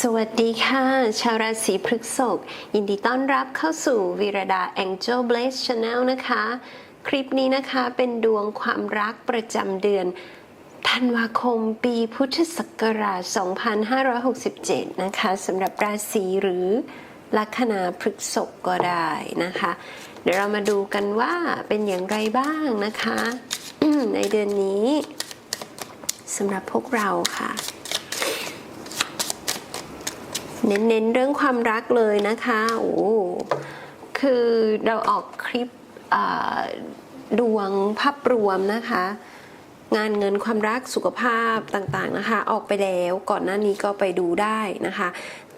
สวัสดีค่ะ ชาวราศีพฤษภยินดีต้อนรับเข้าสู่วีรดา Angel Blaze Channel นะคะ คลิปนี้นะคะเป็นดวงความรักประจำเดือนธันวาคมปีพุทธศักราช 2567 นะคะสำหรับราศีหรือลัคนาพฤษภก็ได้นะคะ เดี๋ยวเรามาดูกันว่าเป็นอย่างไรบ้างนะคะ ในเดือนนี้สำหรับพวกเราค่ะ เน้นๆเรื่องความรักเลยนะคะโอ้คือเราออกคลิปดวงภาพรวมนะคะ งานเงินความรักสุขภาพต่างๆนะคะ ออกไปแล้วก่อนหน้านี้ก็ไปดูได้นะคะ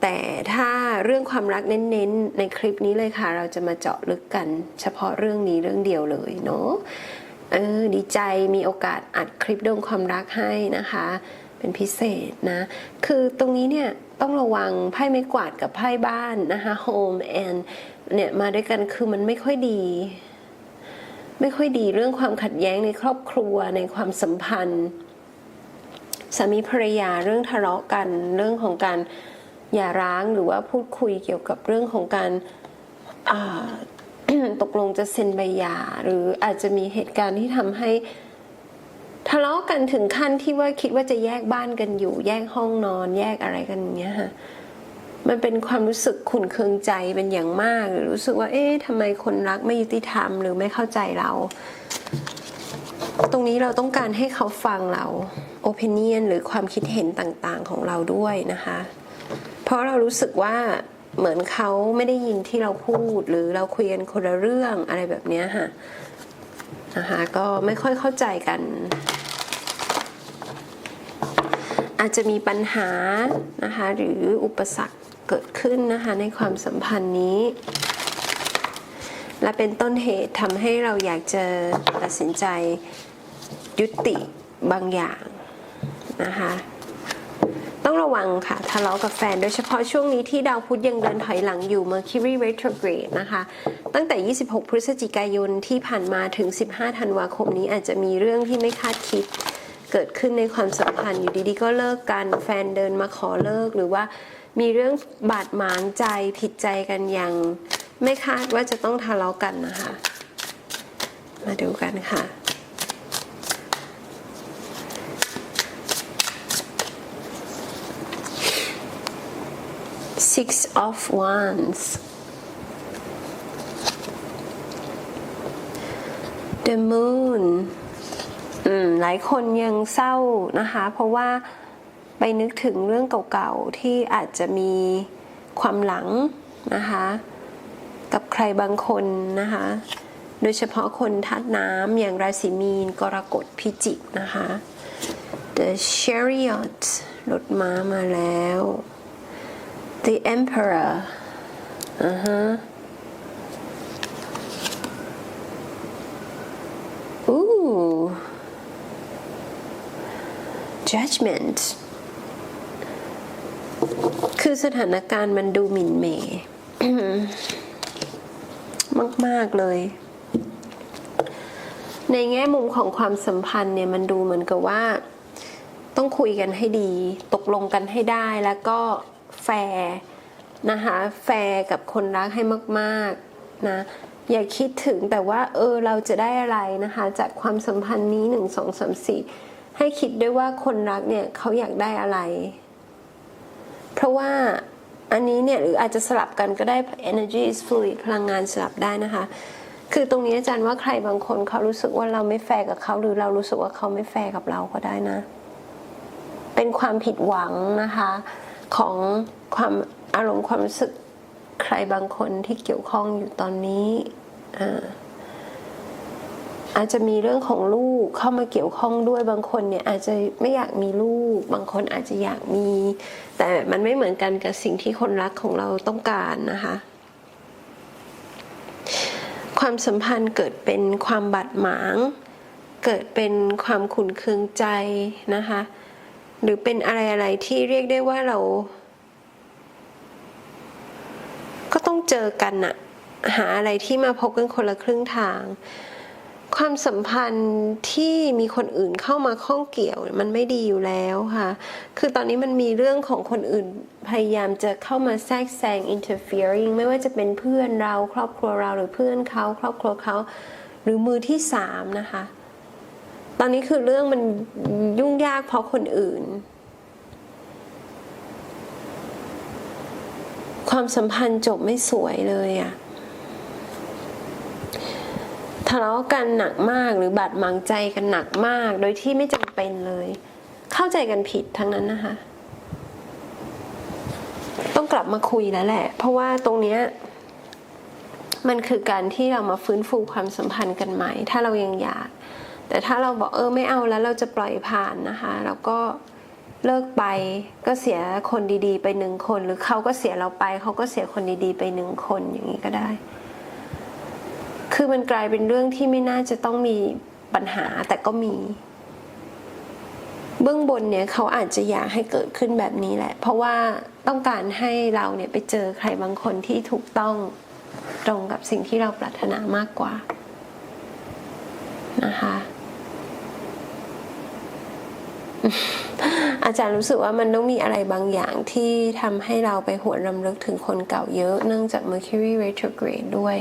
แต่ถ้าเรื่องความรักเน้นๆในคลิปนี้เลยค่ะ เราจะมาเจาะลึกกัน เฉพาะเรื่องนี้เรื่องเดียวเลยเนาะเออดีใจมีโอกาสอัดคลิปดวงความรักให้นะคะ เป็นพิเศษนะ คือตรงนี้เนี่ยต้องระวังไพ่ไม้กวาดกับไพ่บ้านนะคะ home and เนี่ยมาด้วยกันคือมันไม่ค่อยดี ไม่ค่อยดีเรื่องความขัดแย้งในครอบครัวในความสัมพันธ์สามีภรรยาเรื่องทะเลาะกันเรื่องของการหย่าร้างหรือว่าพูดคุยเกี่ยวกับเรื่องของการตกลงจะเซ็นใบหย่าหรืออาจจะมีเหตุการณ์ที่ทำให้ ทะเลาะกันถึงขั้นที่ว่าคิดว่าจะแยกบ้านกันอยู่ แยกห้องนอน แยกอะไรกันอย่างเงี้ยค่ะมันเป็นความรู้สึกขุ่นเคืองใจเป็นอย่างมากหรือรู้สึกว่า เอ๊ะทำไมคนรักไม่ยุติธรรมหรือไม่เข้าใจเรา ตรงนี้เราต้องการให้เขาฟังเราโอ i ิ i o n หรือความคิดเห็นต่างๆของเราด้วยนะคะ เพราะเรารู้สึกว่าเหมือนเขาไม่ได้ยินที่เราพูดหรือเราคุยกันคนละเรื่องอะไรแบบนี้ค่ะนะคะก็ไม่ค่อยเข้าใจกัน อาจจะมีปัญหานะคะหรืออุปสรรคเกิดขึ้นนะคะในความสัมพันธ์นี้ และเป็นต้นเหตุทำให้เราอยากจะตัดสินใจยุติบางอย่างนะคะต้องระวังค่ะทะเลาะกับแฟน โดยเฉพาะช่วงนี้ที่ดาวพุธยังเดินถอยหลังอยู่ Mercury retrograde นะคะ ตั้งแต่ 26 พฤศจิกายนที่ผ่านมาถึง 15 ธันวาคมนี้อาจจะมีเรื่องที่ไม่คาดคิด เกิดขึ้นในความสัมพันธ์อยู่ดีๆ ก็เลิกกันแฟนเดินมาขอเลิกหรือว่ามีเรื่องบาดหมางใจผิดใจกันอย่างไม่คาดว่าจะต้องทะเลาะกันนะคะ มาดูกันค่ะ Six of Wands The Moon หลายคนยังเศร้านะคะ เพราะว่าไปนึกถึงเรื่องเก่าๆที่อาจจะมีความหลังนะคะกับใครบางคนนะคะ โดยเฉพาะคนทัดน้ำอย่างราศีมีนกรกฎพิจิกนะคะ The Chariot รถม้ามาแล้ว The Emperor อือฮะ Judgment คือสถานการณ์มันดูหมิ่นเหมมาก ๆ เลย ในแง่มุมของความสัมพันธ์เนี่ยมันดูเหมือนกับว่า ต้องคุยกันให้ดี ตกลงกันให้ได้แล้วก็แฟร์นะคะแฟร์กับคนรักให้มาก ๆ นะอย่าคิดถึงแต่ว่าเออเราจะได้อะไรนะคะ จากความสัมพันธ์นี้หนึ่งสองสามสี่ ให้คิดด้วยว่าคนรักเนี่ยเขาอยากได้อะไร เพราะว่าอันนี้เนี่ยหรืออาจจะสลับกันก็ได้ energy is fluid พลังงานสลับได้นะคะ คือตรงนี้อาจารย์ว่าใครบางคนเขารู้สึกว่าเราไม่แฟร์กับเขาหรือเรารู้สึกว่าเขาไม่แฟร์กับเราก็ได้นะ เป็นความผิดหวังนะคะ ของความอารมณ์ความรู้สึกใครบางคนที่เกี่ยวข้องอยู่ตอนนี้อ่า อาจจะมีเรื่องของลูกเข้ามาเกี่ยวข้องด้วยบางคนเนี่ยอาจจะไม่อยากมีลูก บางคนอาจจะอยากมี แต่มันไม่เหมือนกันกับสิ่งที่คนรักของเราต้องการนะคะ ความสัมพันธ์เกิดเป็นความบาดหมาง เกิดเป็นความขุนเคืองใจนะคะ หรือเป็นอะไรอะไรที่เรียกได้ว่าเรา ก็ต้องเจอกันอะหาอะไรที่มาพบกันคนละครึ่งทาง ความสัมพันธ์ที่มีคนอื่นเข้ามาข้องเกี่ยวมันไม่ดีอยู่แล้วค่ะ คือตอนนี้มันมีเรื่องของคนอื่นพยายามจะเข้ามาแทรกแซง interfering ไม่ว่าจะเป็นเพื่อนเราครอบครัวเราหรือเพื่อนเขาครอบครัวเขาหรือมือที่สามนะคะ ตอนนี้คือเรื่องมันยุ่งยากเพราะคนอื่น ความสัมพันธ์จบไม่สวยเลยอะทะ เลาะกันหนักมากหรือบาดหมางใจกันหนักมาก โดยที่ไม่จำเป็นเลย เข้าใจกันผิดทั้งนั้นนะคะ ต้องกลับมาคุยแล้วแหละ เพราะว่าตรงเนี้ยมันคือการที่เรามาฟื้นฟูความสัมพันธ์กันใหม่ ถ้าเรายังอยาก แต่ถ้าเราบอกเออไม่เอาแล้วเราจะปล่อยผ่านนะคะแล้วก็เลิกไปก็เสียคนดีๆ ไปหนึ่งคน หรือเขาก็เสียเราไป เขาก็เสียคนดีๆ ไปหนึ่งคนอย่างนี้ก็ได้ คือมันกลายเป็นเรื่องที่ไม่น่าจะต้องมีปัญหาแต่ก็มี เบื้องบนเนี่ยเขาอาจจะอยากให้เกิดขึ้นแบบนี้แหละ เพราะว่าต้องการให้เราเนี่ยไปเจอใครบางคนที่ถูกต้องตรงกับสิ่งที่เราปรารถนามากกว่านะคะอาจารย์รู้สึกว่ามันต้องมีอะไรบางอย่างที่ทำให้เราไปหวนรำลึกถึงคนเก่าเยอะ เนื่องจาก Mercury retrograde ด้วย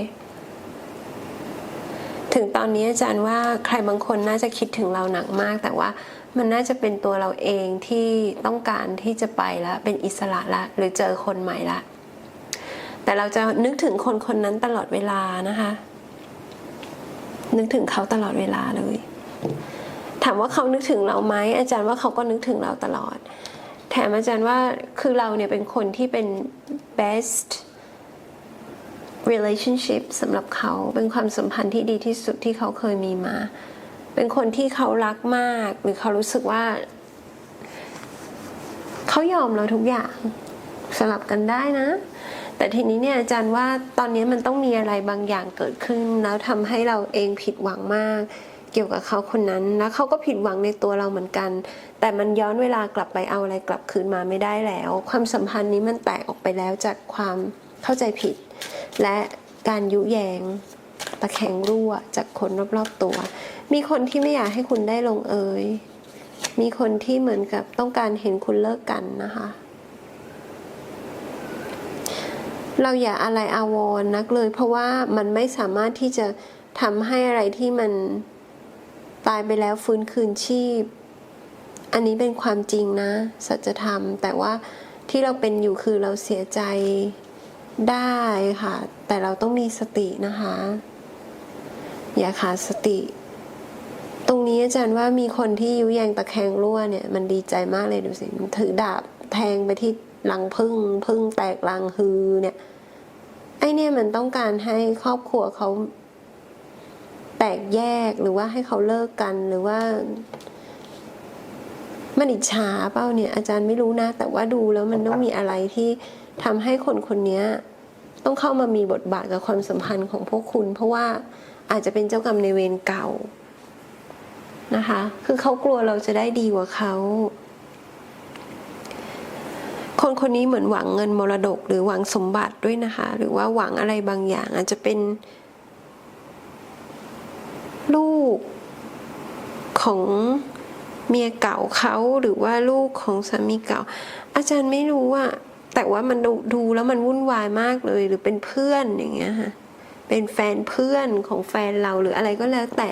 งตอนนี้อาจารย์ว่าใครบางคนน่าจะคิดถึงเราหนักมาก แต่ว่ามันน่าจะเป็นตัวเราเองที่ต้องการที่จะไปแล้วเป็นอิสระละหรือเจอคนใหม่ละ แต่เราจะนึกถึงคนคนนั้นตลอดเวลานะคะ นึกถึงเขาตลอดเวลาเลย ถามว่าเขานึกถึงเราไหมอาจารย์ว่าเขาก็นึกถึงเราตลอด แถมอาจารย์ว่าคือเราเนี่ยเป็นคนที่เป็น best relationship สำหรับเขาเป็นความสัมพันธ์ที่ดีที่สุดที่เขาเคยมีมา เป็นคนที่เขารักมาก หรือเขารู้สึกว่า เขายอมเราทุกอย่างสลับกันได้นะ แต่ทีนี้เนี่ยอาจารย์ว่าตอนนี้มันต้องมีอะไรบางอย่างเกิดขึ้น แล้วทำให้เราเองผิดหวังมาก เกี่ยวกับเขาคนนั้น แล้วเขาก็ผิดหวังในตัวเราเหมือนกัน แต่มันย้อนเวลากลับไปเอาอะไรกลับคืนมาไม่ได้แล้ว ความสัมพันธ์นี้มันแตกออกไปแล้วจากความเข้าใจผิด และการยุแยงตะแคงรั่วจากคนรอบๆตัว มีคนที่ไม่อยากให้คุณได้ลงเอย มีคนที่เหมือนกับต้องการเห็นคุณเลิกกันนะคะ เราอย่าอะไรอาวรณ์นักเลย เพราะว่ามันไม่สามารถที่จะทำให้อะไรที่มันตายไปแล้วฟื้นคืนชีพ อันนี้เป็นความจริงนะ สัจธรรม แต่ว่าที่เราเป็นอยู่คือเราเสียใจ ได้ค่ะ แต่เราต้องมีสตินะคะ อย่าขาดสติ ตรงนี้อาจารย์ว่ามีคนที่ยุแยงตะแคงรั่วเนี่ย มันดีใจมากเลยดูสิถือดาบแทงไปที่รังพึ่งพึ่งแตกรังฮือเนี่ยไอเนี่ยมันต้องการให้ครอบครัวเขาแตกแยกหรือว่าให้เขาเลิกกันหรือว่า มันอิจฉาเปล่าเนี่ย อาจารย์ไม่รู้นะ แต่ว่าดูแล้วมันต้องมีอะไรที่ ทำให้คนคนนี้ต้องเข้ามามีบทบาทกับความสัมพันธ์ของพวกคุณ เพราะว่าอาจจะเป็นเจ้ากรรมในเวรเก่านะคะ คือเขากลัวเราจะได้ดีกว่าเขา คนคนนี้เหมือนหวังเงินมรดก หรือหวังสมบัติด้วยนะคะ หรือว่าหวังอะไรบางอย่าง อาจจะเป็น ลูกของเมียเก่าเขาหรือว่าลูกของสามีเก่า อาจารย์ไม่รู้ว่า แต่ว่ามันดูดแล้วมันวุ่นวายมากเลย หรือเป็นเพื่อนอย่างเงี้ยค่ะเป็นแฟนเพื่อนของแฟนเราหรืออะไรก็แล้วแต่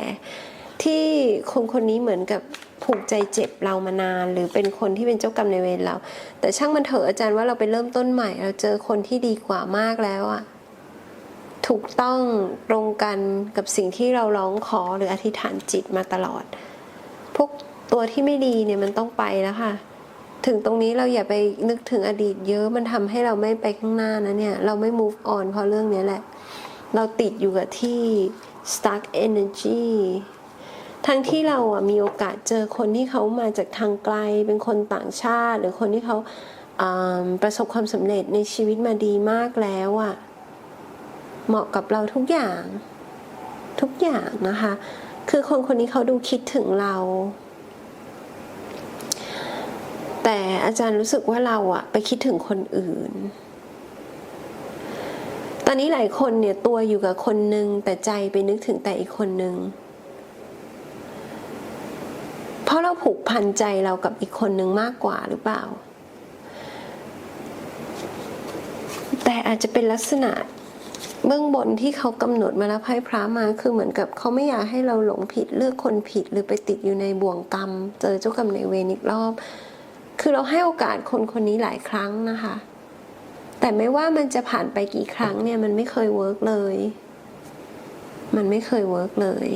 ที่คนคนนี้เหมือนกับผูกใจเจ็บเรามานาน หรือเป็นคนที่เป็นเจ้ากรรมในเวรเรา แต่ช่างมันเถอะอาจารย์ว่าเราไปเริ่มต้นใหม่ เราเจอคนที่ดีกว่ามากแล้วอะถูกต้องตรงกันกับสิ่งที่เราร้องขอหรืออธิษฐานจิตมาตลอด พวกตัวที่ไม่ดีเนี่ยมันต้องไปแล้วค่ะ ถึงตรงนี้เราอย่าไปนึกถึงอดีตเยอะมันทำให้เราไม่ไปข้างหน้านะเนี่ย เราไม่ move on เพราะเรื่องนี้แหละ เราติดอยู่กับที่ stuck energy ทั้งที่เราอะมีโอกาสเจอคนที่เขามาจากทางไกล เป็นคนต่างชาติ หรือคนที่เขาอ่าประสบความสำเร็จในชีวิตมาดีมากแล้วอะ เหมาะกับเราทุกอย่าง ทุกอย่างนะคะ คือคนคนนี้เขาดูคิดถึงเรา แต่อาจารย์รู้สึกว่าเราอะไปคิดถึงคนอื่น ตอนนี้หลายคนเนี่ยตัวอยู่กับคนหนึ่งแต่ใจไปนึกถึงแต่อีกคนหนึ่งเพราะเราผูกพันใจเรากับอีกคนหนึ่งมากกว่าหรือเปล่า แต่อาจจะเป็นลักษณะเบื้องบนที่เขากำหนดมาแล้วไพ่พระมาคือเหมือนกับเขาไม่อยากให้เราหลงผิดเลือกคนผิดหรือไปติดอยู่ในบ่วงกรรม เจอเจ้ากรรมในเวรอีกรอบ คือเราให้โอกาสคนคนนี้หลายครั้งนะคะ แต่ไม่ว่ามันจะผ่านไปกี่ครั้งเนี่ย มันไม่เคยเวิร์กเลย มันไม่เคยเวิร์กเลย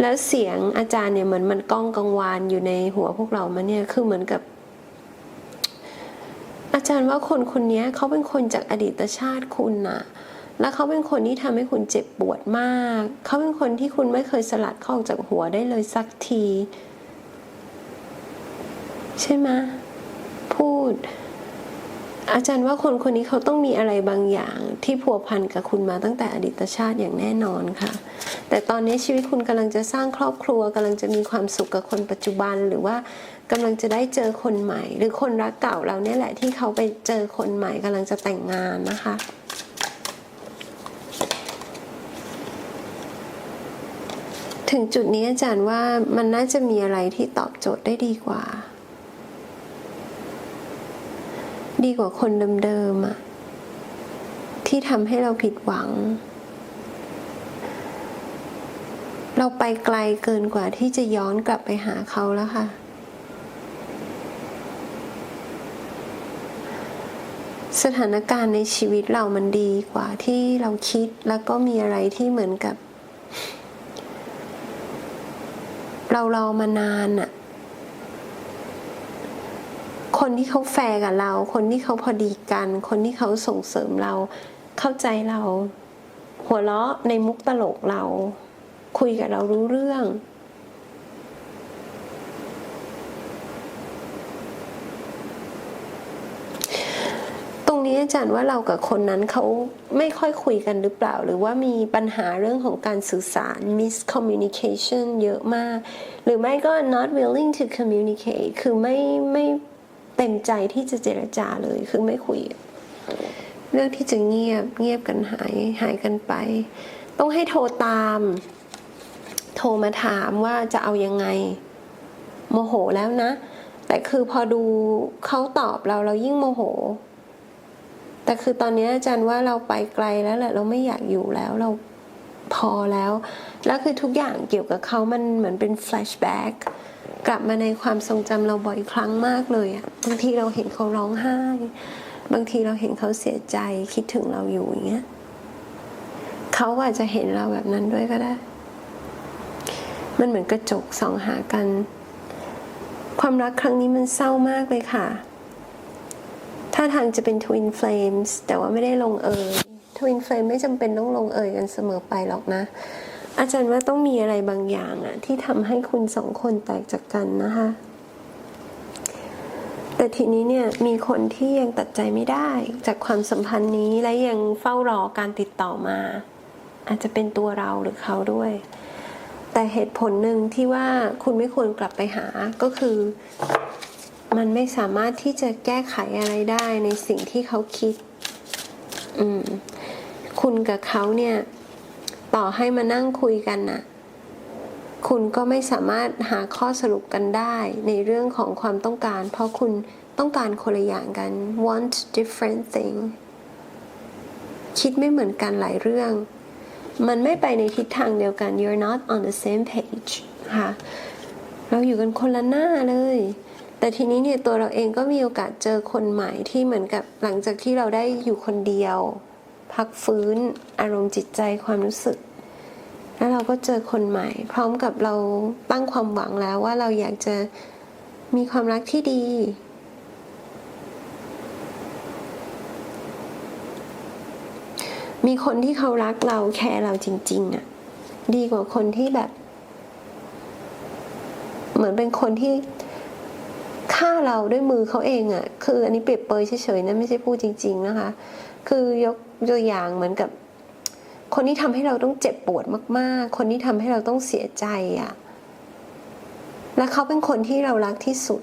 แล้วเสียงอาจารย์เนี่ยเหมือนมันก้องกังวานอยู่ในหัวพวกเรามาเนี่ย คือเหมือนกับ อาจารย์ว่าคนคนนี้เขาเป็นคนจากอดีตชาติคุณนะแล้วเขาเป็นคนที่ทำให้คุณเจ็บปวดมาก เขาเป็นคนที่คุณไม่เคยสลัดเขาออกจากหัวได้เลยสักที ใช่ไหมพูด อาจารย์ว่าคนคนนี้เขาต้องมีอะไรบางอย่างที่พัวพันกับคุณมาตั้งแต่อดีตชาติอย่างแน่นอนค่ะ แต่ตอนนี้ชีวิตคุณกำลังจะสร้างครอบครัวกำลังจะมีความสุขกับคนปัจจุบันหรือว่ากำลังจะได้เจอคนใหม่ หรือคนรักเก่าเราเนี่ยแหละที่เขาไปเจอคนใหม่กำลังจะแต่งงานนะคะถึงจุดนี้อาจารย์ว่ามันน่าจะมีอะไรที่ตอบโจทย์ได้ดีกว่า ดีกว่าคนเดิมๆอะที่ทำให้เราผิดหวัง เราไปไกลเกินกว่าที่จะย้อนกลับไปหาเขาแล้วค่ะ สถานการณ์ในชีวิตเรามันดีกว่าที่เราคิดแล้วก็มีอะไรที่เหมือนกับ เรารอมานานอะ คนที่เขาแฟร์กับเรา คนที่เขาพอดีกัน คนที่เขาส่งเสริมเรา เข้าใจเรา หัวเราะในมุกตลกเรา คุยกับเรารู้เรื่อง ตรงนี้อาจารย์ว่าเรากับคนนั้นเขาไม่ค่อยคุยกันหรือเปล่า หรือว่ามีปัญหาเรื่องของการสื่อสาร miscommunication เยอะมาก หรือไม่ก็ not willing to communicate คือไม่ไม่ เต็มใจที่จะเจรจาเลย คือไม่คุย เรื่องที่จะเงียบเงียบกันหายหายกันไป ต้องให้โทรตาม โทรมาถามว่าจะเอายังไง โมโหแล้วนะ แต่คือพอดูเขาตอบเราเรายิ่งโมโห แต่คือตอนนี้อาจารย์ว่าเราไปไกลแล้วแหละ เราไม่อยากอยู่แล้วเราพอแล้ว แล้วคือทุกอย่างเกี่ยวกับเขามันเหมือนเป็นแฟลชแบ็ก กลับมาในความทรงจำเราบ่อยครั้งมากเลยอะบางทีเราเห็นเขาร้องไห้ บางทีเราเห็นเขาเสียใจคิดถึงเราอยู่อย่างเงี้ยเขาอาจจะเห็นเราแบบนั้นด้วยก็ได้ มันเหมือนกระจกสองหากัน ความรักครั้งนี้มันเศร้ามากเลยค่ะ ถ้าทางจะเป็น Twin Flames แต่ว่าไม่ได้ลงเอย Twin Flame ไม่จำเป็นต้องลงเอยกันเสมอไปหรอกนะ อาจารย์ว่าต้องมีอะไรบางอย่างอะที่ทำให้คุณสองคนแตกจากกันนะคะ แต่ทีนี้เนี่ยมีคนที่ยังตัดใจไม่ได้ จากความสัมพันธ์นี้และยังเฝ้ารอการติดต่อมา อาจจะเป็นตัวเราหรือเขาด้วย แต่เหตุผลหนึ่งที่ว่าคุณไม่ควรกลับไปหาก็คือ มันไม่สามารถที่จะแก้ไขอะไรได้ในสิ่งที่เขาคิด อืม คุณกับเขาเนี่ย ต่อให้มานั่งคุยกันน่ะ คุณก็ไม่สามารถหาข้อสรุปกันได้ในเรื่องของความต้องการ เพราะคุณต้องการคนละอย่างกัน want different thing คิดไม่เหมือนกันหลายเรื่อง มันไม่ไปในทิศทางเดียวกัน you're not on the same page ค่ะ เราอยู่กันคนละหน้าเลย แต่ทีนี้เนี่ยตัวเราเองก็มีโอกาสเจอคนใหม่ที่เหมือนกับหลังจากที่เราได้อยู่คนเดียว พักฟื้นอารมณ์จิตใจความรู้สึก แล้วเราก็เจอคนใหม่ พร้อมกับเราตั้งความหวังแล้วว่าเราอยากจะมีความรักที่ดี มีคนที่เขารักเราแคร์เราจริง ๆอะ่ะ ดีกว่าคนที่แบบ เหมือนเป็นคนที่ฆ่าเราด้วยมือเขาเองอะ่ะ คืออันนี้เปรียบเปยเฉยๆนะไม่ใช่พูดจริง ๆ นะคะ คือยกตัวอย่างเหมือนกับ คนที่ทำให้เราต้องเจ็บปวดมาก ๆ คนที่ทำให้เราต้องเสียใจอะ่ะ และเขาเป็นคนที่เรารักที่สุด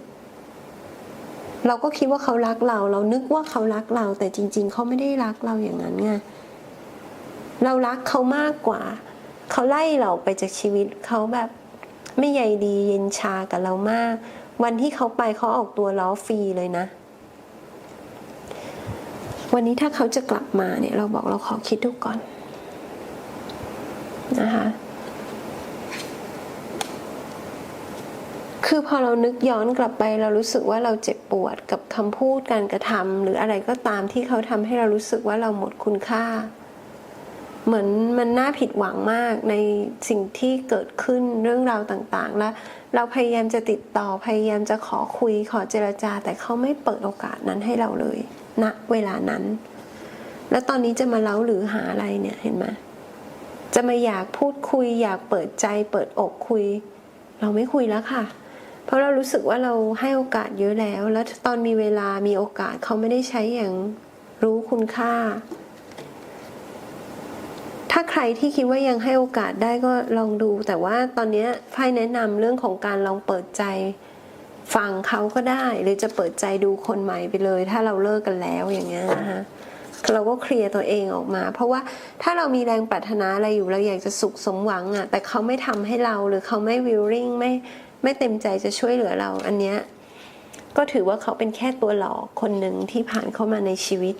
เราก็คิดว่าเขารักเรา เรานึกว่าเขารักเรา แต่จริง ๆ เขาไม่ได้รักเราอย่างนั้นไง เรารักเขามากกว่า เขาไล่เราไปจากชีวิต เขาแบบไม่ใยดีเย็นชากับเรามาก วันที่เขาไปเขาออกตัวล้อฟรีเลยนะวันนี้ถ้าเขาจะกลับมาเนี่ยเราบอกเราขอคิดดูก่อน นะคะคือพอเรานึกย้อนกลับไปเรารู้สึกว่าเราเจ็บปวดกับคำพูดการกระทำหรืออะไรก็ตามที่เขาทำให้เรารู้สึกว่าเราหมดคุณค่า เหมือนมันน่าผิดหวังมากในสิ่งที่เกิดขึ้นเรื่องราวต่างๆ และเราพยายามจะติดต่อพยายามจะขอคุยขอเจรจา แต่เขาไม่เปิดโอกาสนั้นให้เราเลยณนะเวลานั้น แล้วตอนนี้จะมาเล้าหรือหาอะไรเนี่ยเห็นไหม จะมาอยากพูดคุย อยากเปิดใจ เปิดอกคุย เราไม่คุยแล้วค่ะ เพราะเรารู้สึกว่าเราให้โอกาสเยอะแล้ว แล้วตอนมีเวลามีโอกาสเขาไม่ได้ใช้อย่างรู้คุณค่า ถ้าใครที่คิดว่ายังให้โอกาสได้ก็ลองดู แต่ว่าตอนนี้ฝ้ายแนะนำเรื่องของการลองเปิดใจฟังเขาก็ได้ หรือจะเปิดใจดูคนใหม่ไปเลย ถ้าเราเลิกกันแล้วอย่างเงี้ยนะคะ เราก็เคลียร์ตัวเองออกมา เพราะว่าถ้าเรามีแรงปรารถนาอะไรอยู่เราอยากจะสุขสมหวังอะ่ะแต่เขาไม่ทำให้เราหรือเขาไม่วิลลิ่งไม่ไม่เต็มใจจะช่วยเหลือเราอันเนี้ยก็ถือว่าเขาเป็นแค่ตัวหลอกคนหนึ่งที่ผ่านเข้ามาในชีวิต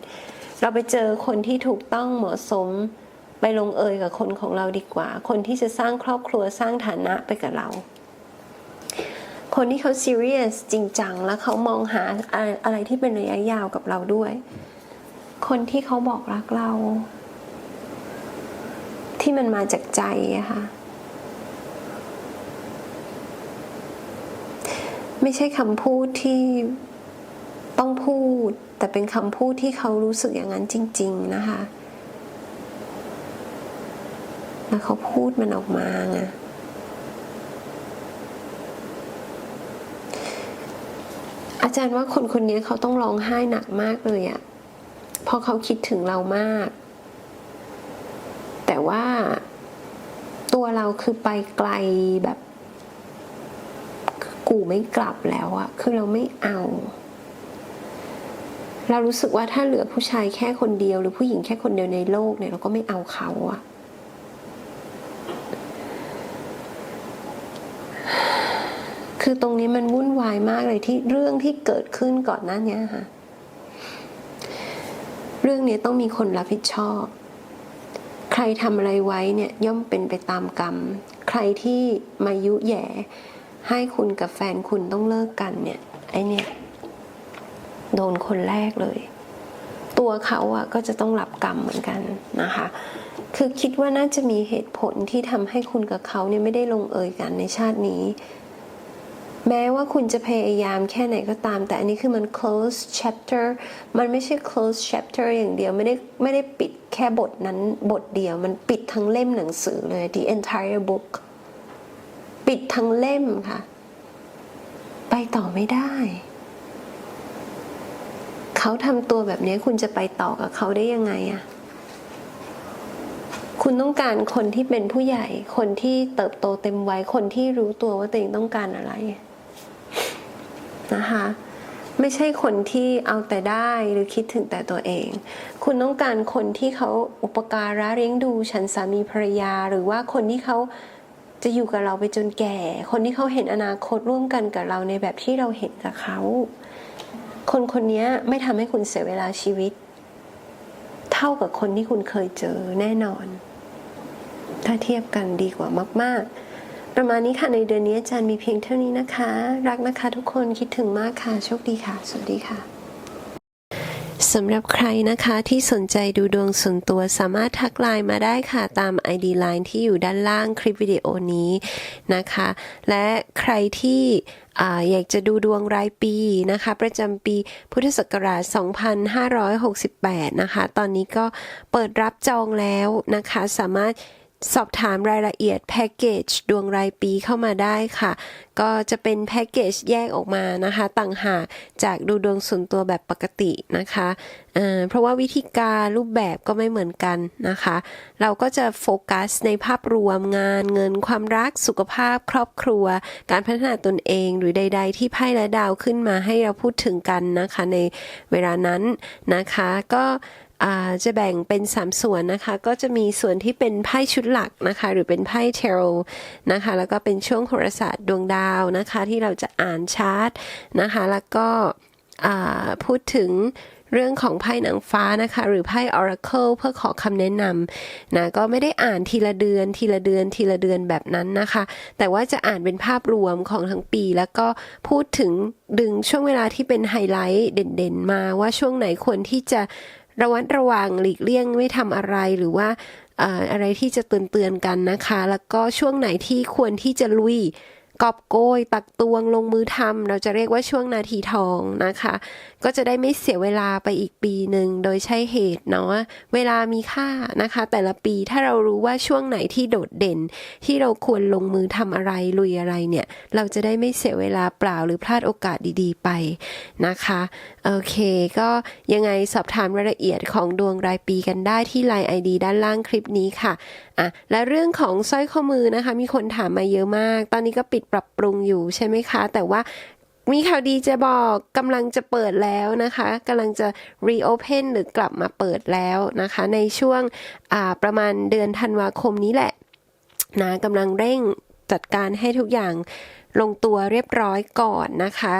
เราไปเจอคนที่ถูกต้องเหมาะสมไปลงเอยกับคนของเราดีกว่า คนที่จะสร้างครอบครัวสร้างฐานะไปกับเรา คนที่เขาซีเรียสจริงจัง แล้วเขามองหาอะไรที่เป็นระยะยาวกับเราด้วย คนที่เขาบอกรักเรา ที่มันมาจากใจอะค่ะ ไม่ใช่คำพูดที่ต้องพูด แต่เป็นคำพูดที่เขารู้สึกอย่างนั้นจริง ๆ นะคะแล้วเขาพูดมันออกมาไงอาจารย์ว่าคนคนนี้เขาต้องร้องไห้หนักมากเลยอะ เพราะเขาคิดถึงเรามาก แต่ว่าตัวเราคือไปไกลแบบ กูไม่กลับแล้วอะคือเราไม่เอา เรารู้สึกว่าถ้าเหลือผู้ชายแค่คนเดียว หรือผู้หญิงแค่คนเดียวในโลกเนี่ย เราก็ไม่เอาเขาอะคือตรงนี้มันวุ่นวายมากเลยที่เรื่องที่เกิดขึ้นก่อนหน้านี้ค่ะ เรื่องนี้ต้องมีคนรับผิดชอบ ใครทำอะไรไว้เนี่ยย่อมเป็นไปตามกรรม ใครที่มายุแย่ให้คุณกับแฟนคุณต้องเลิกกันเนี่ยไอเนี่ยโดนคนแรกเลย ตัวเขาอะก็จะต้องรับกรรมเหมือนกันนะคะ คือคิดว่าน่าจะมีเหตุผลที่ทำให้คุณกับเขาเนี่ยไม่ได้ลงเอยกันในชาตินี้ แม้ว่าคุณจะพยายามแค่ไหนก็ตาม แต่อันนี้คือมัน close chapter มันไม่ใช่ close chapter อย่างเดียวไม่ได้ไม่ได้ปิดแค่บทนั้นบทเดียว มันปิดทั้งเล่มหนังสือเลย the entire book ปิดทั้งเล่มค่ะ ไปต่อไม่ได้ เขาทำตัวแบบนี้คุณจะไปต่อกับเขาได้ยังไงอะคุณต้องการคนที่เป็นผู้ใหญ่ คนที่เติบโตเต็มวัย คนที่รู้ตัวว่าตัวเองต้องการอะไร นะคะ ไม่ใช่คนที่เอาแต่ได้หรือคิดถึงแต่ตัวเอง คุณต้องการคนที่เขาอุปการะเลี้ยงดูฉันสามีภรรยา หรือว่าคนที่เขาจะอยู่กับเราไปจนแก่ คนที่เขาเห็นอนาคตร่วมกันกับเราในแบบที่เราเห็นกับเขา คนคนนี้ไม่ทำให้คุณเสียเวลาชีวิต เท่ากับคนที่คุณเคยเจอแน่นอน ถ้าเทียบกันดีกว่ามาก ๆ ประมาณนี้ค่ะในเดือนนี้อาจารย์มีเพียงเท่านี้นะคะ รักนะคะทุกคนคิดถึงมากค่ะ โชคดีค่ะ สวัสดีค่ะสำหรับใครนะคะที่สนใจดูดวงส่วนตัวสามารถทักไลน์มาได้ค่ะตาม ID Line ที่อยู่ด้านล่างคลิปวิดีโอนี้นะคะ และใครที่ออยากจะดูดวงรายปีนะคะ ประจำปีพุทธศักราช 2568 นะคะ ตอนนี้ก็เปิดรับจองแล้วนะคะ สามารถ สอบถามรายละเอียดแพ็กเกจดวงรายปีเข้ามาได้ค่ะ ก็จะเป็นแพ็กเกจแยกออกมานะคะ ต่างหากจากดูดวงส่วนตัวแบบปกตินะคะเเพราะว่าวิธีการรูปแบบก็ไม่เหมือนกันนะคะ เราก็จะโฟกัสในภาพรวมงานเงินความรักสุขภาพ ครอบครัว การพัฒนาตนเองหรือใด ๆ ที่ไพ่และดาวขึ้นมาให้เราพูดถึงกันนะคะ ในเวลานั้นนะคะ ก็ จะแบ่งเป็น 3 ส่วนนะคะ ก็จะมีส่วนที่เป็นไพ่ชุดหลักนะคะ หรือเป็นไพ่เทโรนะคะ แล้วก็เป็นช่วงโหราศาสตร์ดวงดาวนะคะ ที่เราจะอ่านชาร์ตนะคะ แล้วก็พูดถึงเรื่องของไพ่หนังฟ้านะคะ หรือไพ่ Oracle เพื่อขอคำแนะนำนะก็ไม่ได้อ่านทีละเดือนทีละเดือนทีละเดือนแบบนั้นนะคะ แต่ว่าจะอ่านเป็นภาพรวมของทั้งปี แล้วก็พูดถึงดึงช่วงเวลาที่เป็นไฮไลท์เด่นๆมาว่าช่วงไหนควรที่จะ ระวัดระวังหลีกเลี่ยงไม่ทำอะไรหรือว่าอะไรที่จะเตือนๆกันนะคะ แล้วก็ช่วงไหนที่ควรที่จะลุยกอบโกย ตักตวงลงมือทำเราจะเรียกว่าช่วงนาทีทองนะคะ ก็จะได้ไม่เสียเวลาไปอีกปีหนึ่งโดยใช่เหตุเนาะเวลามีค่านะคะ แต่ละปีถ้าเรารู้ว่าช่วงไหนที่โดดเด่น ที่เราควรลงมือทำอะไรลุยอะไรเนี่ย เราจะได้ไม่เสียเวลาเปล่าหรือพลาดโอกาสดีๆไปนะคะโอเค ก็ยังไงสอบถามรายละเอียดของดวงรายปีกันได้ที่ Line ID ด้านล่างคลิปนี้ค่ะอะและเรื่องของสร้อยข้อมือนะคะ มีคนถามมาเยอะมาก ตอนนี้ก็ปิดปรับปรุงอยู่ใช่ไหมคะ แต่ว่า มีข่าวดีจะบอกกำลังจะเปิดแล้วนะคะกำลังจะ reopen หรือกลับมาเปิดแล้วนะคะ ในช่วงประมาณเดือนธันวาคมนี้แหละนะกำลังเร่งจัดการให้ทุกอย่างลงตัวเรียบร้อยก่อนนะคะ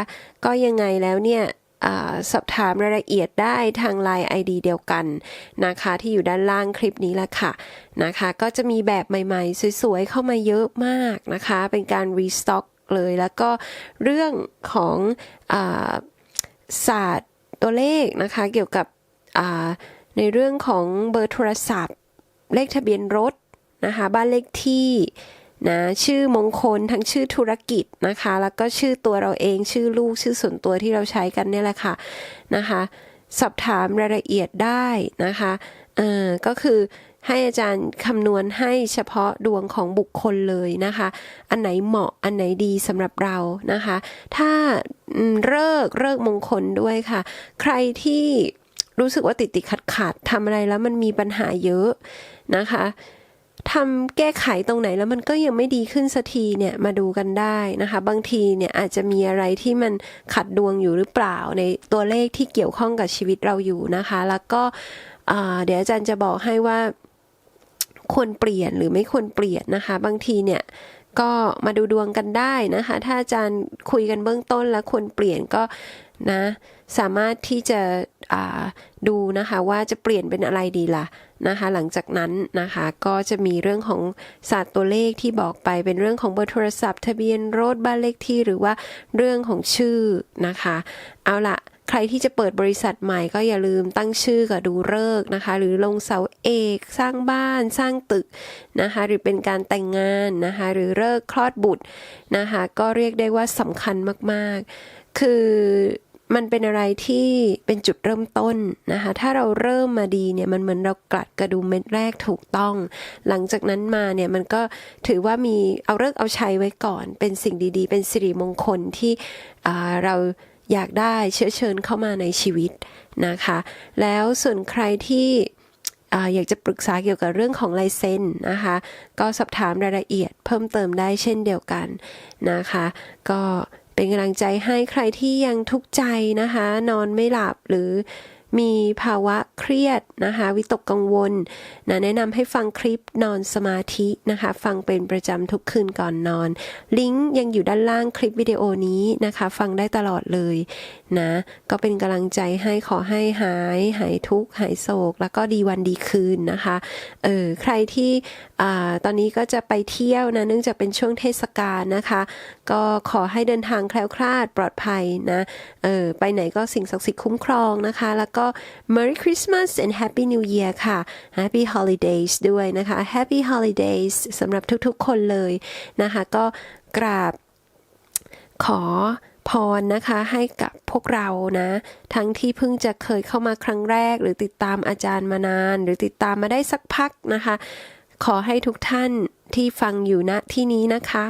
ก็ยังไงแล้วเนี่ยสอบถามรายละเอียดได้ทาง Line ID เดียวกันนะคะ ที่อยู่ด้านล่างคลิปนี้ละค่ะนะคะ ก็จะมีแบบใหม่ๆ สวยๆ เข้ามาเยอะมากนะคะ เป็นการรีสต็อก เลย แล้วก็เรื่องของอศาสตร์ตัวเลขนะคะ เกี่ยวกับในเรื่องของเบอร์โทรศัพท์ เลขทะเบียนรถนะคะบ้านเลขที่นะชื่อมงคลทั้งชื่อธุรกิจนะคะ แล้วก็ชื่อตัวเราเองชื่อลูกชื่อส่วนตัวที่เราใช้กันเนี่ยแหละค่ะนะคะ สอบถามรายละเอียดได้นะคะเออก็คือ ให้อาจารย์คำนวณให้เฉพาะดวงของบุคคลเลยนะคะ อันไหนเหมาะอันไหนดีสำหรับเรานะคะ ถ้าเลิกเลิกมงคลด้วยค่ะ ใครที่รู้สึกว่าติดติดขัดขัดทำอะไรแล้วมันมีปัญหาเยอะนะคะทำแก้ไขตรงไหนแล้วมันก็ยังไม่ดีขึ้นสักทีเนี่ยมาดูกันได้นะคะ บางทีเนี่ยอาจจะมีอะไรที่มันขัดดวงอยู่หรือเปล่าในตัวเลขที่เกี่ยวข้องกับชีวิตเราอยู่นะคะ แล้วก็เดี๋ยวอาจารย์จะบอกให้ว่า ควรเปลี่ยนหรือไม่ควรเปลี่ยนนะคะ บางทีเนี่ยก็มาดูดวงกันได้นะคะ ถ้าอาจารย์คุยกันเบื้องต้นแล้วควรเปลี่ยนก็นะสามารถที่จะดูนะคะว่าจะเปลี่ยนเป็นอะไรดีล่ะนะคะ หลังจากนั้นนะคะก็จะมีเรื่องของศาสตร์ตัวเลขที่บอกไปเป็นเรื่องของเบอร์โทรศัพท์ ทะเบียนรถบ้านเลขที่หรือว่าเรื่องของชื่อนะคะ เอาละ ใครที่จะเปิดบริษัทใหม่ก็อย่าลืมตั้งชื่อกับดูเลิกนะคะ หรือลงเสาเอกสร้างบ้านสร้างตึกนะคะ หรือเป็นการแต่งงานนะคะ หรือเลิกคลอดบุตรนะคะ ก็เรียกได้ว่าสำคัญมากๆ คือมันเป็นอะไรที่เป็นจุดเริ่มต้นนะคะ ถ้าเราเริ่มมาดีเนี่ยมันเหมือนเรากลัดกระดุมเม็ดแรกถูกต้อง หลังจากนั้นมาเนี่ยมันก็ถือว่ามีเอาเลิกเอาใชัยไว้ก่อน เป็นสิ่งดีๆ เป็นสิริมงคลที่เรา อยากได้เชื้อเชิญเข้ามาในชีวิตนะคะ แล้วส่วนใครที่อยากจะปรึกษาเกี่ยวกับเรื่องของลายเซ็นนะคะ ก็สอบถามรายละเอียดเพิ่มเติมได้เช่นเดียวกันนะคะ ก็เป็นกำลังใจให้ใครที่ยังทุกข์ใจนะคะ นอนไม่หลับหรือ มีภาวะเครียดนะคะวิตกกังวลนะแนะนำให้ฟังคลิปนอนสมาธินะคะ ฟังเป็นประจำทุกคืนก่อนนอน ลิงก์ยังอยู่ด้านล่างคลิปวิดีโอนี้นะคะ ฟังได้ตลอดเลยนะก็เป็นกำลังใจให้ขอให้หายหายทุกข์หายโศก แล้วก็ดีวันดีคืนนะคะเออใครที่อ่าตอนนี้ก็จะไปเที่ยวนะเนื่องจากเป็นช่วงเทศกาลนะคะ ก็ขอให้เดินทางแคล้วคลาดปลอดภัยนะเออไปไหนก็สิ่งศักดิ์สิทธิ์คุ้มครองนะคะ แล้วก็ Merry Christmas and Happy New Year ค่ะ Happy Holidays ด้วยนะคะ Happy Holidays สำหรับทุกๆคนเลยนะคะ ก็กราบขอพรนะคะให้กับพวกเรานะ ทั้งที่เพิ่งจะเคยเข้ามาครั้งแรก หรือติดตามอาจารย์มานาน หรือติดตามมาได้สักพักนะคะ ขอให้ทุกท่านที่ฟังอยู่ณที่นี้นะคะ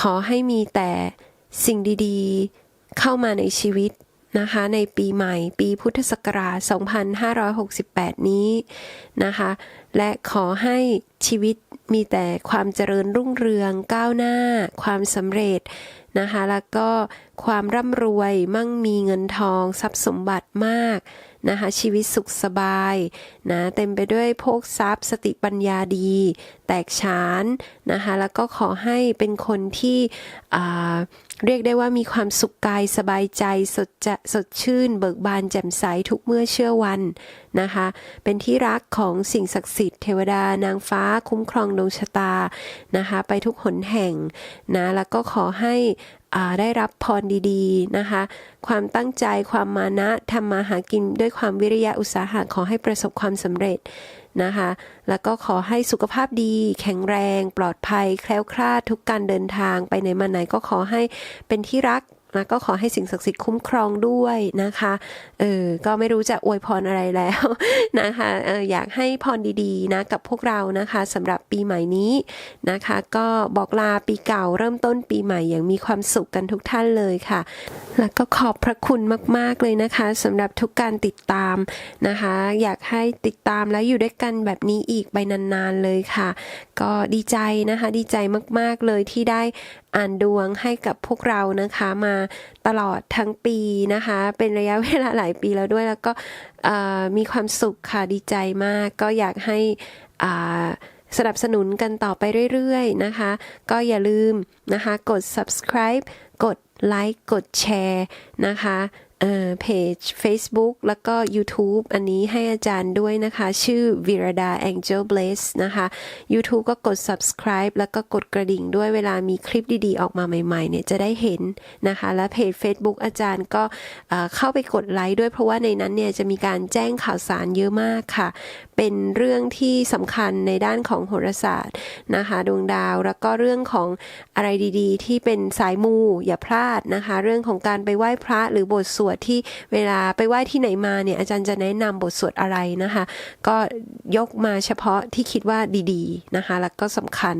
ขอให้มีแต่สิ่งดีๆ เข้ามาในชีวิต นะคะในปีใหม่ปีพุทธศักราช 2568 นี้นะคะและขอให้ชีวิตมีแต่ความเจริญรุ่งเรืองก้าวหน้า ความสำเร็จนะคะแล้วก็ความร่ำรวยมั่งมีเงินทอง ทรัพย์สมบัติมากนะคะชีวิตสุขสบายนะเต็มไปด้วยโภคทรัพย์ สติปัญญาดี แตกฉานนะคะแล้วก็ขอให้เป็นคนที่อ่า เรียกได้ว่ามีความสุขกายสบายใจสดจะสดชื่น เบิกบานแจ่มใสทุกเมื่อเชื่อวันนะคะ เป็นที่รักของสิ่งศักดิ์สิทธิ์เทวดานางฟ้าคุ้มครองดวงชะตานะคะ ไปทุกหนแห่งนะแล้วก็ขอให้ได้รับพรดีๆนะคะ ความตั้งใจความมานะทำมาหากินด้วยความวิริยะอุตสาหะขอให้ประสบความสำเร็จ นะคะ แล้วก็ขอให้สุขภาพดี แข็งแรง ปลอดภัย แคล้วคลาดทุกการเดินทางไปไหนมาไหนก็ขอให้เป็นที่รัก นะก็ขอให้สิ่งศักดิ์สิทธิ์คุ้มครองด้วยนะคะเออก็ไม่รู้จะอวยพรอะไรแล้วนะคะเอออยากให้พรดีๆนะกับพวกเรานะคะสำหรับปีใหม่นี้นะคะ ก็บอกลาปีเก่าเริ่มต้นปีใหม่อย่างมีความสุขกันทุกท่านเลยค่ะ แล้วก็ขอบพระคุณมากๆเลยนะคะสำหรับทุกการติดตามนะคะ อยากให้ติดตามแล้วอยู่ด้วยกันแบบนี้อีกไปนานๆเลยค่ะ ก็ดีใจนะคะ ดีใจมากๆเลยที่ได้ อ่านดวงให้กับพวกเรานะคะมาตลอดทั้งปีนะคะ เป็นระยะเวลาหลายปีแล้วด้วยแล้วก็มีความสุขค่ะดีใจมาก ก็อยากให้สนับสนุนกันต่อไปเรื่อยๆนะคะ ก็อย่าลืมนะคะ กด subscribe กดไลค์กดแชร์นะคะ เพจ Facebook แล้วก็ YouTube อันนี้ให้อาจารย์ด้วยนะคะ ชื่อวิรดา Angel Bless นะคะ YouTube ก็กด subscribe แล้วก็กดกระดิ่งด้วยเวลามีคลิปดีๆ ออกมาใหม่ๆเนี่ยจะได้เห็นนะคะ และเพจ Facebook อาจารย์ก็เข้าไปกดไลค์ด้วยเพราะว่าในนั้นเนี่ยจะมีการแจ้งข่าวสารเยอะมากค่ะเป็นเรื่องที่สำคัญในด้านของโหราศาสตร์นะคะดวงดาวแล้วก็เรื่องของอะไรดีๆ ที่เป็นสายมูอย่าพลาดนะคะ เรื่องของการไปไหว้พระหรือบทสวดที่เวลาไปไหว้ที่ไหนมาเนี่ยอาจารย์จะแนะนำบทสวดอะไรนะคะ ก็ยกมาเฉพาะที่คิดว่าดีๆนะคะ แล้วก็สำคัญ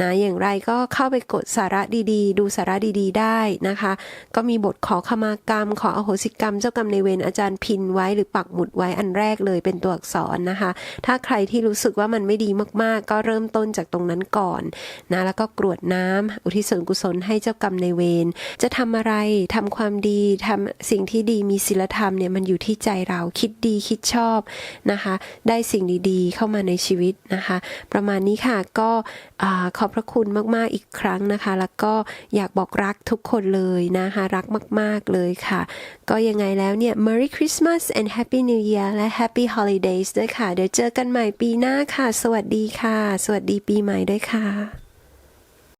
นะอย่างไรก็เข้าไปกดสาระดีๆ ดูสาระดีๆ ได้นะคะ ก็มีบทขอขมากรรม ขออโหสิกรรมเจ้ากรรมในเวรอาจารย์พินไว้หรือปักหมุดไว้อันแรกเลยเป็นตัวอักษรนะคะถ้าใครที่รู้สึกว่ามันไม่ดีมากๆ ก็เริ่มต้นจากตรงนั้นก่อนนะแล้วก็กรวดน้ำอุทิศส่วนกุศลให้เจ้ากรรมในเวรจะทำอะไรทำความดีทำสิ่งที่ดีมีศีลธรรมเนี่ยมันอยู่ที่ใจเราคิดดีคิดชอบนะคะ ได้สิ่งดีๆ เข้ามาในชีวิตนะคะ ประมาณนี้ค่ะก็ขอบพระคุณมากๆอีกครั้งนะคะ แล้วก็อยากบอกรักทุกคนเลยนะคะ รักมากๆเลยค่ะ ก็ยังไงแล้วเนี่ย Merry Christmas and Happy New Year และ Happy Holidays ด้วยค่ะเดี๋ยวเจอกันใหม่ปีหน้าค่ะ สวัสดีค่ะ สวัสดีปีใหม่ด้วยค่ะ